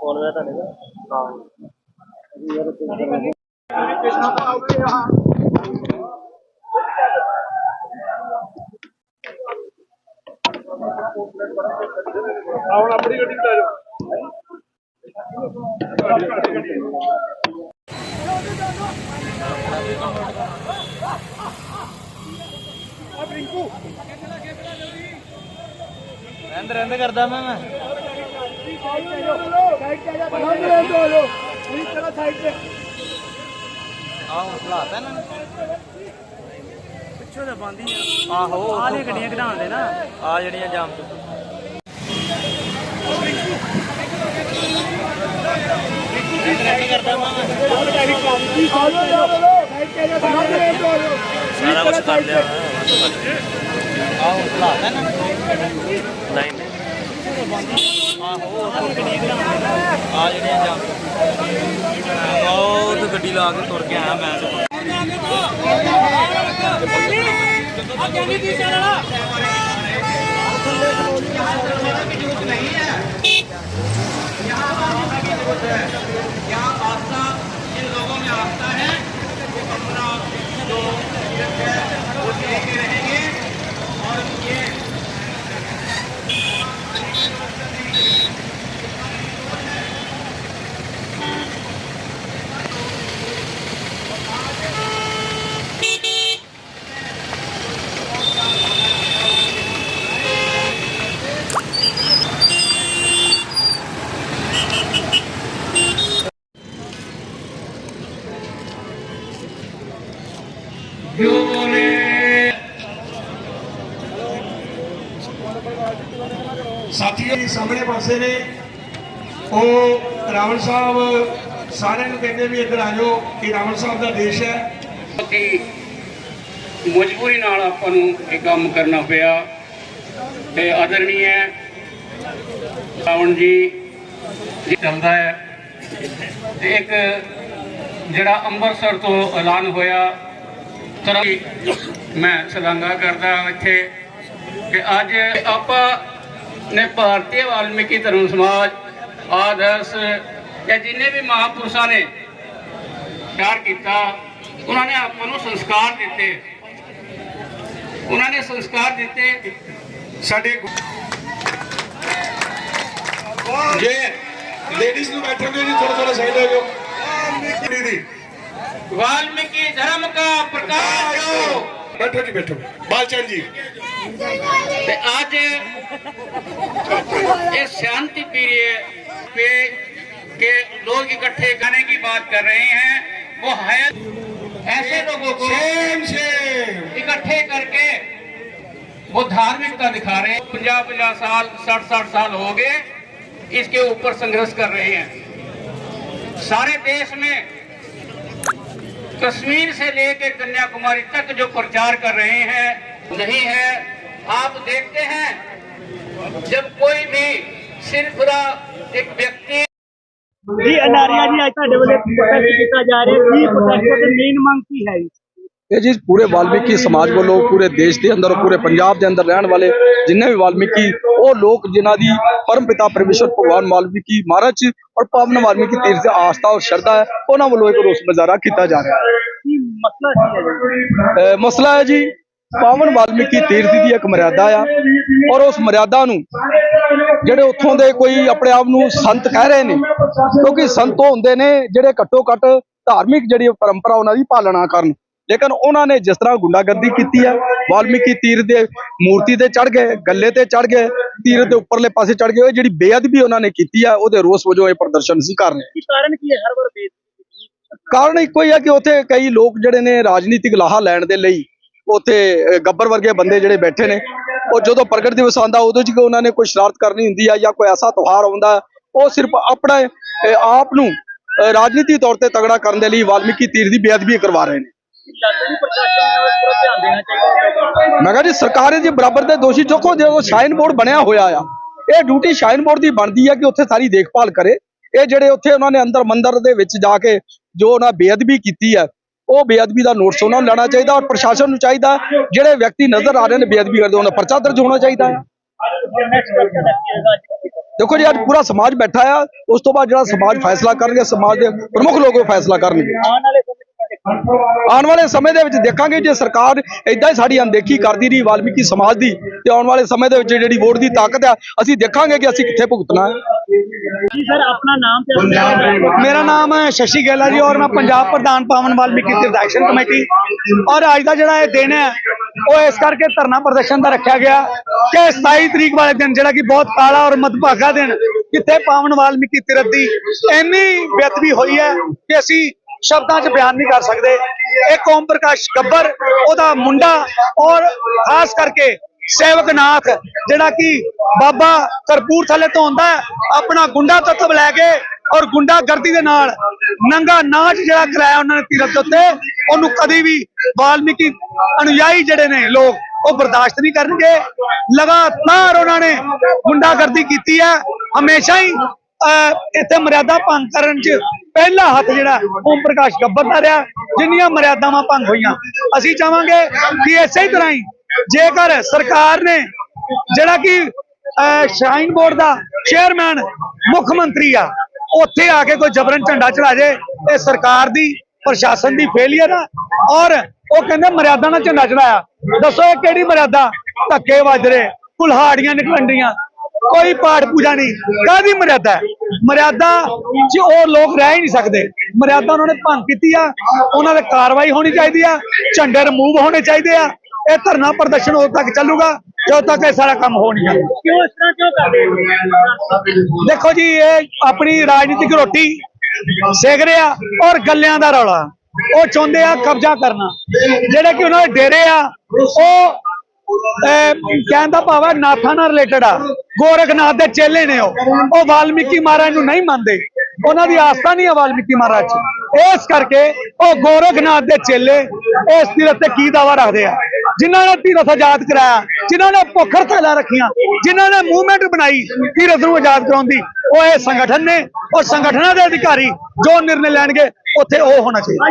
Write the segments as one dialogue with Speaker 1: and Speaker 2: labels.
Speaker 1: போனதா இது இருபத்தி ਹੁਣ ਆਪਣੀ ਗੱਡੀ ਚ ਆ ਜਾਓ।
Speaker 2: ਰਹਿੰਦ ਰਹਿੰਦ ਕਰਦਾ ਮੈਂ ਮੈਂ। ਆਹ ਹਲਾਤਾ ਇਹਨਾਂ ਨੇ।
Speaker 3: ਪਿੱਛੋਂ ਤਾਂ ਬੰਦੀ
Speaker 2: ਆਹੋ।
Speaker 3: ਆ ਆਲੇ ਗੱਡੀਆਂ ਕਢਾਉਣ ਦੇ ਨਾ।
Speaker 2: ਆ ਜਿਹੜੀਆਂ ਜਾਮ ਚ ਕਰ ਲਿਆ। ਆਹ ਇਹਨਾਂ ਨੇ ਨਹੀਂ ਨਹੀਂ ਆਹੋ ਦੇ ਆ ਜਿਹੜੀਆਂ ਜਾਮ ਚ ਉਹ ਤੇ ਗੱਡੀ ਲਾ ਕੇ ਤੁਰ ਕੇ ਆਇਆ ਮੈਂ। ਤੇ
Speaker 1: ਸਾਥੀਓ, ਜੀ ਸਾਹਮਣੇ ਪਾਸੇ ਨੇ। ਉਹ ਰਾਵਣ ਸਾਹਿਬ, ਸਾਰਿਆਂ ਨੂੰ ਕਹਿੰਦੇ ਵੀ ਇੱਧਰ ਆ ਜਾਓ ਕਿ ਰਾਵਣ ਸਾਹਿਬ ਦਾ ਦੇਸ਼ ਹੈ।
Speaker 4: ਕਿ ਮਜਬੂਰੀ ਨਾਲ ਆਪਾਂ ਨੂੰ ਇਹ ਕੰਮ ਕਰਨਾ ਪਿਆ ਤੇ ਹੈ ਰਾਵਣ ਜੀ ਚੱਲਦਾ ਹੈ। ਤੇ ਇੱਕ ਜਿਹੜਾ ਅੰਮ੍ਰਿਤਸਰ ਤੋਂ ਐਲਾਨ ਹੋਇਆ ਤਰ੍ਹਾਂ ਮੈਂ ਸ਼ਲਾਘਾ ਕਰਦਾ ਇੱਥੇ ਕਿ ਅੱਜ ਆਪਾਂ ਨੇ ਭਾਰਤੀ ਵਾਲਮੀਕੀ ਧਰਮ ਸਮਾਜ ਆਦਰਸ਼ ਜਾਂ ਜਿੰਨੇ ਵੀ ਮਹਾਪੁਰਸ਼ਾਂ ਨੇ ਪਿਆਰ ਕੀਤਾ ਉਹਨਾਂ ਨੇ ਆਪਾਂ ਨੂੰ ਸੰਸਕਾਰ ਦਿੱਤੇ ਉਹਨਾਂ ਨੇ ਸੰਸਕਾਰ ਦਿੱਤੇ
Speaker 1: ਸਾਡੇ ਜੇ ਲੇਡੀਜ਼ ਨੂੰ ਬੈਠੋਗੇ ਜੀ ਥੋੜਾ ਥੋੜਾ ਸਾਈਡ ਹੋ ਜਾਓ ਦੀਦੀ
Speaker 4: ਵਾਲਮੀਕੀ ਧਰਮ का प्रकाश हो
Speaker 1: ਬੈਠੋ ਜੀ ਬੈਠੋ ਬਾਲਚੰਦ ਜੀ
Speaker 4: ਤੇ ਅੱਜ ये शांति पीरियड पे के लोग इकट्ठे करने की बात कर रहे हैं वो है ऐसे लोगों को
Speaker 1: ਸ਼ੇਮ ਸ਼ੇਮ
Speaker 4: इकट्ठे करके वो धार्मिकता दिखा रहे हैं पंजाब पंजाब साल साठ साठ साल हो गए इसके ऊपर संघर्ष कर रहे हैं सारे देश में कश्मीर से लेकर कन्याकुमारी तक जो प्रचार कर रहे हैं नहीं है आप देखते हैं जब कोई भी सिरफरा एक व्यक्ति
Speaker 3: ਜੀ ਅਨਾਰੀਆ ਜੀ ਅੱਜ ਤੁਹਾਡੇ ਵੱਲੋਂ ਪ੍ਰੋਟੈਸਟ ਕੀਤਾ ਜਾ ਰਿਹਾ ਕੀ ਪ੍ਰੋਟੈਸਟ ਦੀ ਮੇਨ ਮੰਗ ਕੀ ਹੈ ਜੀ
Speaker 5: ਇਹ ਜੀ ਪੂਰੇ ਵਾਲਮੀਕੀ ਸਮਾਜ ਵੱਲੋਂ ਪੂਰੇ ਦੇਸ਼ ਦੇ ਅੰਦਰ ਪੂਰੇ ਪੰਜਾਬ ਦੇ ਅੰਦਰ ਰਹਿਣ ਵਾਲੇ ਜਿੰਨੇ ਵੀ ਵਾਲਮੀਕੀ ਉਹ ਲੋਕ ਜਿਨ੍ਹਾਂ ਦੀ ਪਰਮ ਪਿਤਾ ਪਰਮੇਸ਼ਰ ਭਗਵਾਨ ਵਾਲਮੀਕੀ ਮਹਾਰਾਜ ਜੀ ਔਰ ਪਾਵਨ ਵਾਲਮੀਕੀ ਤੀਰਥ ਤੇ ਆਸਥਾ ਔਰ ਸ਼ਰਧਾ ਹੈ ਉਹਨਾਂ ਵੱਲੋਂ ਇੱਕ ਰੋਸ ਮੁਜ਼ਾਹਰਾ ਕੀਤਾ ਜਾ ਰਿਹਾ ਹੈ
Speaker 3: ਕੀ ਮਸਲਾ ਕੀ ਹੈ ਜੀ
Speaker 5: ਅਹ ਮਸਲਾ ਹੈ ਜੀ ਪਾਵਨ ਵਾਲਮੀਕੀ ਤੀਰਥ ਦੀ ਇੱਕ ਮਰਿਆਦਾ ਆ ਔਰ ਉਸ ਮਰਿਆਦਾ ਨੂੰ ਜਿਹੜੇ ਉੱਥੋਂ ਦੇ ਕੋਈ ਆਪਣੇ ਆਪ ਨੂੰ ਸੰਤ ਕਹਿ ਰਹੇ ਨੇ ਕਿਉਂਕਿ ਸੰਤ ਉਹ ਹੁੰਦੇ ਨੇ ਜਿਹੜੇ ਘੱਟੋ ਘੱਟ ਧਾਰਮਿਕ ਜਿਹੜੀ ਪਰੰਪਰਾ ਉਹਨਾਂ ਦੀ ਪਾਲਣਾ ਕਰਨ। ਲੇਕਿਨ ਉਹਨਾਂ ਨੇ ਜਿਸ ਤਰ੍ਹਾਂ ਗੁੰਡਾਗਰਦੀ ਕੀਤੀ ਹੈ ਵਾਲਮੀਕੀ ਤੀਰਥ ਦੇ ਮੂਰਤੀ ਤੇ ਚੜ ਗਏ ਗੱਲੇ ਤੇ ਚੜ ਗਏ ਤੀਰਥ ਦੇ ਉੱਪਰਲੇ ਪਾਸੇ ਚੜ ਗਏ ਜਿਹੜੀ ਬੇਅਦਬੀ ਉਹਨਾਂ ਨੇ ਕੀਤੀ ਹੈ ਉਹਦੇ ਰੋਸ ਵਜੋਂ ਇਹ ਪ੍ਰਦਰਸ਼ਨ ਸੀ ਕਰ ਰਹੇ
Speaker 3: ਕਾਰਨ ਕੀ ਹੈ? ਹਰ ਵਾਰ
Speaker 5: ਕਾਰਨ ਇੱਕੋ ਹੀ ਹੈ ਕਿ ਉੱਥੇ ਕਈ ਲੋਕ ਜਿਹੜੇ ਨੇ ਰਾਜਨੀਤਿਕ ਲਾਹਾ ਲੈਣ ਦੇ ਲਈ ਉੱਥੇ ਗੱਬਰ ਵਰਗੇ ਬੰਦੇ ਜਿਹੜੇ ਬੈਠੇ ਨੇ, ਉਹ ਜਦੋਂ ਪ੍ਰਗਟ ਦਿਵਸ ਆਉਂਦਾ ਉਦੋਂ ਜੀ ਉਹਨਾਂ ਨੇ ਕੋਈ ਸ਼ਰਾਰਤ ਕਰਨੀ ਹੁੰਦੀ ਆ ਜਾਂ ਕੋਈ ਐਸਾ ਤਿਉਹਾਰ ਆਉਂਦਾ, ਉਹ ਸਿਰਫ ਆਪਣਾ ਆਪ ਨੂੰ ਰਾਜਨੀਤੀ ਤੌਰ ਤੇ ਤਗੜਾ ਕਰਨ ਦੇ ਲਈ ਵਾਲਮੀਕੀ ਤੀਰ ਦੀ ਬੇਅਦਬੀ ਕਰਵਾ ਰਹੇ ਨੇ। ਮੈਂ ਕਿਹਾ ਜੀ, ਸਰਕਾਰ ਜੀ ਬਰਾਬਰ ਦੇ ਦੋਸ਼ੀ ਚੁੱਕੋ ਜਦੋਂ ਸ਼ਾਈਨ ਬੋਰਡ ਬਣਿਆ ਹੋਇਆ ਆ, ਇਹ ਡਿਊਟੀ ਸ਼ਾਈਨ ਬੋਰਡ ਦੀ ਬਣਦੀ ਹੈ ਕਿ ਉੱਥੇ ਸਾਰੀ ਦੇਖਭਾਲ ਕਰੇ। ਇਹ ਜਿਹੜੇ ਉੱਥੇ ਉਹਨਾਂ ਨੇ ਅੰਦਰ ਮੰਦਰ ਦੇ ਵਿੱਚ ਜਾ ਕੇ ਜੋ ਉਹਨਾਂ ਬੇਅਦਬੀ ਕੀਤੀ ਹੈ ਉਹ ਬੇਅਦਬੀ ਦਾ ਨੋਟਿਸ ਉਹਨਾਂ ਨੂੰ ਲੈਣਾ ਚਾਹੀਦਾ ਔਰ ਪ੍ਰਸ਼ਾਸਨ ਨੂੰ ਚਾਹੀਦਾ ਜਿਹੜੇ ਵਿਅਕਤੀ ਨਜ਼ਰ ਆ ਰਹੇ ਨੇ ਬੇਅਦਬੀ ਕਰਦੇ, ਉਹਨਾਂ ਪਰਚਾ ਦਰਜ ਹੋਣਾ ਚਾਹੀਦਾ ਹੈ। ਦੇਖੋ ਜੀ, ਅੱਜ ਪੂਰਾ ਸਮਾਜ ਬੈਠਾ ਆ, ਉਸ ਤੋਂ ਬਾਅਦ ਜਿਹੜਾ ਸਮਾਜ ਫੈਸਲਾ ਕਰਨਗੇ, ਸਮਾਜ ਦੇ ਪ੍ਰਮੁੱਖ ਲੋਕ ਉਹ ਫੈਸਲਾ ਕਰਨਗੇ।
Speaker 3: ਆਉਣ ਵਾਲੇ ਸਮੇਂ
Speaker 5: ਆਉਣ ਵਾਲੇ ਸਮੇਂ ਦੇ ਵਿੱਚ ਦੇਖਾਂਗੇ, ਜੇ ਸਰਕਾਰ ਇਦਾਂ ਹੀ ਸਾਡੀ ਅਣਦੇਖੀ ਕਰਦੀ ਰਹੀ, ਵਾਲਮੀਕੀ ਸਮਾਜ ਦੀ, ਤੇ ਆਉਣ ਵਾਲੇ ਸਮੇਂ ਦੇ ਵਿੱਚ ਜਿਹੜੀ ਵੋਟ ਦੀ ਤਾਕਤ ਆ, ਅਸੀਂ ਦੇਖਾਂਗੇ ਕਿ ਅਸੀਂ ਕਿੱਥੇ ਭੁਗਤਣਾ ਹੈ।
Speaker 3: ਜੀ ਸਰ ਆਪਣਾ ਨਾਮ ਤੇ ਆਪਣਾ
Speaker 6: ਮੇਰਾ ਨਾਮ ਹੈ ਸ਼ਸ਼ੀ ਗੈਲਾ ਜੀ ਔਰ ਮੈਂ ਪੰਜਾਬ ਪ੍ਰਧਾਨ ਪਾਵਨ ਵਾਲਮੀਕੀ ਤੀਰਥ ਐਕਸ਼ਨ ਕਮੇਟੀ। ਔਰ ਅੱਜ ਦਾ ਜਿਹੜਾ ਇਹ ਦਿਨ ਹੈ ਉਹ ਇਸ ਕਰਕੇ ਧਰਨਾ ਪ੍ਰਦਰਸ਼ਨ ਦਾ ਰੱਖਿਆ ਗਿਆ ਕਿ 27 ਤਰੀਕ ਵਾਲੇ ਦਿਨ ਜਿਹੜਾ ਕਿ ਬਹੁਤ ਕਾਲਾ ਔਰ ਮਦਭਾਗਾ ਦਿਨ ਕਿੱਥੇ ਪਾਵਨ ਵਾਲਮੀਕੀ ਤੀਰਥ ਦੀ ਇੰਨੀ ਬੇਅਦਬੀ ਹੋਈ ਹੈ ਕਿ ਅਸੀਂ ਸ਼ਬਦਾਂ 'ਚ ਬਿਆਨ ਨਹੀਂ ਕਰ ਸਕਦੇ। ਇੱਕ ਓਮ ਪ੍ਰਕਾਸ਼ ਗੱਬਰ ਉਹਦਾ ਮੁੰਡਾ ਔਰ ਖਾਸ ਕਰਕੇ ਸੇਵਕ ਨਾਥ ਜਿਹੜਾ ਕਿ ਬਾਬਾ ਕਰਪੂਰ ਥੱਲੇ ਤੋਂ ਆਉਂਦਾ ਆਪਣਾ ਗੁੰਡਾ ਤੱਤਵ ਲੈ ਕੇ ਔਰ ਗੁੰਡਾਗਰਦੀ ਦੇ ਨਾਲ ਨੰਗਾ ਨਾਚ ਜਿਹੜਾ ਕਰਾਇਆ ਉਹਨਾਂ ਨੇ ਤੀਰਥ ਦੇ ਉੱਤੇ ਉਹਨੂੰ ਕਦੀ ਵੀ ਵਾਲਮੀਕੀ ਅਨੁਯਾਈ ਜਿਹੜੇ ਨੇ ਲੋਕ ਉਹ ਬਰਦਾਸ਼ਤ ਨਹੀਂ ਕਰਨਗੇ। ਲਗਾਤਾਰ ਉਹਨਾਂ ਨੇ ਗੁੰਡਾਗਰਦੀ ਕੀਤੀ ਹੈ। ਹਮੇਸ਼ਾ ਹੀ ਅਹ, ਇੱਥੇ ਮਰਿਆਦਾ ਭੰਗ ਕਰਨ 'ਚ ਪਹਿਲਾ ਹੱਥ ਜਿਹੜਾ ਓਮ ਪ੍ਰਕਾਸ਼ ਗੱਬਰ ਦਾ ਰਿਹਾ ਜਿੰਨੀਆਂ ਮਰਿਆਦਾਵਾਂ ਭੰਗ ਹੋਈਆਂ। ਅਸੀਂ ਚਾਹਾਂਗੇ ਕਿ ਇਸੇ ਤਰ੍ਹਾਂ ਹੀ ਜੇਕਰ ਸਰਕਾਰ ਨੇ ਜਿਹੜਾ ਕਿ ਸ਼ਰਾਈਨ ਬੋਰਡ ਦਾ ਚੇਅਰਮੈਨ ਮੁੱਖ ਮੰਤਰੀ ਆ, ਉੱਥੇ ਆ ਕੇ ਕੋਈ ਜਬਰਨ ਝੰਡਾ ਚੜਾ ਜੇ, ਇਹ ਸਰਕਾਰ ਦੀ, ਪ੍ਰਸ਼ਾਸਨ ਦੀ ਫੇਲਿਅਰ ਆ, ਔਰ ਉਹ ਕਹਿੰਦੇ ਮਰਿਆਦਾ ਨਾਲ ਝੰਡਾ ਚੜਾਇਆ। ਦੱਸੋ ਇਹ ਕਿਹੜੀ ਮਰਿਆਦਾ? ਧੱਕੇ ਵੱਜ ਰਹੇ, ਕੁਲਹਾੜੀਆਂ ਨਿਕਲਣ ਡੀਆਂ। ਕੋਈ ਪਾਠ ਪੂਜਾ ਨਹੀਂ ਕਾਦੀ ਮਰਿਆਦਾ ਮਰਿਆਦਾ 'ਚ ਉਹ ਲੋਕ ਰਹਿ ਹੀ ਨਹੀਂ ਸਕਦੇ। ਮਰਿਆਦਾ ਉਹਨਾਂ ਨੇ ਭੰਗ ਕੀਤੀ ਆ, ਉਹਨਾਂ ਦੇ ਕਾਰਵਾਈ ਹੋਣੀ ਚਾਹੀਦੀ ਆ, ਝੰਡੇ ਰਿਮੂਵ ਹੋਣੇ ਚਾਹੀਦੇ ਆ। ਇਹ ਧਰਨਾ ਪ੍ਰਦਰਸ਼ਨ ਉਦੋਂ ਤੱਕ ਚੱਲੂਗਾ ਜਦੋਂ ਤੱਕ ਇਹ ਸਾਰਾ ਕੰਮ ਹੋ ਨਹੀਂ ਜਾਂਦਾ
Speaker 3: ਕਿਉਂ ਇਸ ਤਰ੍ਹਾਂ ਕਿਉਂ ਕਰਦੇ ਹੋ?
Speaker 6: ਦੇਖੋ ਜੀ ਇਹ ਆਪਣੀ ਰਾਜਨੀਤਿਕ ਰੋਟੀ ਸੇਕ ਰਿਹਾ ਔਰ ਗੱਲਿਆਂ ਦਾ ਰੌਲਾ। ਉਹ ਚਾਹੁੰਦੇ ਆ ਕਬਜ਼ਾ ਕਰਨਾ। ਜਿਹੜੇ ਕਿ ਉਹਨਾਂ ਦੇ ਡੇਰੇ ਆ ਉਹ ਕਹਿਣ ਦਾ ਭਾਵ ਹੈ ਨਾਥਾਂ ਨਾਲ ਰਿਲੇਟਡ ਆ। ਗੋਰਖਨਾਥ ਦੇ ਚੇਲੇ ਨੇ ਉਹ। ਉਹ ਵਾਲਮੀਕੀ ਮਹਾਰਾਜ ਨੂੰ ਨਹੀਂ ਮੰਨਦੇ। ਉਹਨਾਂ ਦੀ ਆਸਥਾ ਨਹੀਂ ਹੈ ਵਾਲਮੀਕੀ ਮਹਾਰਾਜ 'ਚ। ਇਸ ਕਰਕੇ ਉਹ ਗੋਰਖਨਾਥ ਦੇ ਚੇਲੇ ਇਸ ਤੀਰਥ ਤੇ ਕੀ ਦਾਵਾ ਰੱਖਦੇ ਆ? ਜਿਨ੍ਹਾਂ ਨੇ ਤੀਰਥ ਆਜ਼ਾਦ ਕਰਾਇਆ, ਜਿਨ੍ਹਾਂ ਨੇ ਭੁੱਖਰ ਥੈਲਾ ਰੱਖੀਆਂ, ਜਿਨ੍ਹਾਂ ਨੇ ਮੂਵਮੈਂਟ ਬਣਾਈ ਤੀਰਥ ਨੂੰ ਆਜ਼ਾਦ ਕਰਾਉਣ ਦੀ, ਉਹ ਇਹ ਸੰਗਠਨ ਨੇ ਔਰ ਸੰਗਠਨਾਂ ਦੇ ਅਧਿਕਾਰੀ ਜੋ ਨਿਰਣੇ ਲੈਣਗੇ, ਉੱਥੇ ਉਹ ਹੋਣਾ ਚਾਹੀਦਾ।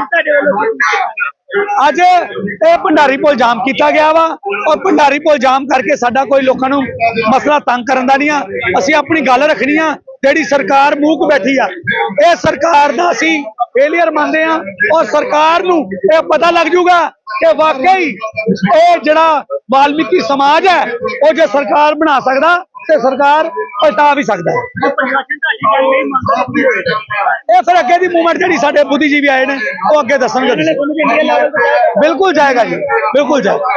Speaker 3: ਅੱਜ
Speaker 6: ਇਹ ਭੰਡਾਰੀ ਪੁਲ ਜਾਮ ਕੀਤਾ ਗਿਆ ਵਾ ਔਰ ਭੰਡਾਰੀ ਪੁਲ ਜਾਮ ਕਰਕੇ ਸਾਡਾ ਕੋਈ ਲੋਕਾਂ ਨੂੰ ਮਸਲਾ ਤੰਗ ਕਰਨ ਦਾ ਨਹੀਂ ਆ। ਅਸੀਂ ਆਪਣੀ ਗੱਲ ਰੱਖਣੀ ਆ, ਜਿਹੜੀ ਸਰਕਾਰ ਮੂੰਹ ਬੈਠੀ ਆ। ਇਹ ਸਰਕਾਰ ਦਾ ਅਸੀਂ ਫੇਲੀਅਰ ਮੰਨਦੇ ਆ ਔਰ ਸਰਕਾਰ ਨੂੰ ਇਹ ਪਤਾ ਲੱਗ ਜੂਗਾ ਕਿ ਵਾਕਈ ਇਹ ਜਿਹੜਾ ਵਾਲਮੀਕੀ ਸਮਾਜ ਹੈ, ਉਹ ਜੇ ਸਰਕਾਰ ਬਣਾ ਸਕਦਾ ਤੇ ਸਰਕਾਰ ਪਲਟਾ ਵੀ ਸਕਦਾ ਹੈ।
Speaker 3: ਜੇ
Speaker 6: ਇਹ ਫਿਰ ਅੱਗੇ ਦੀ ਮੂਵਮੈਂਟ ਜਿਹੜੀ ਸਾਡੇ ਬੁੱਧੀ ਜੀ ਵੀ ਆਏ ਨੇ, ਉਹ ਅੱਗੇ ਦੱਸਣਗੇ। ਬਿਲਕੁਲ ਜਾਏਗਾ ਜੀ, ਬਿਲਕੁਲ ਜਾਏਗਾ।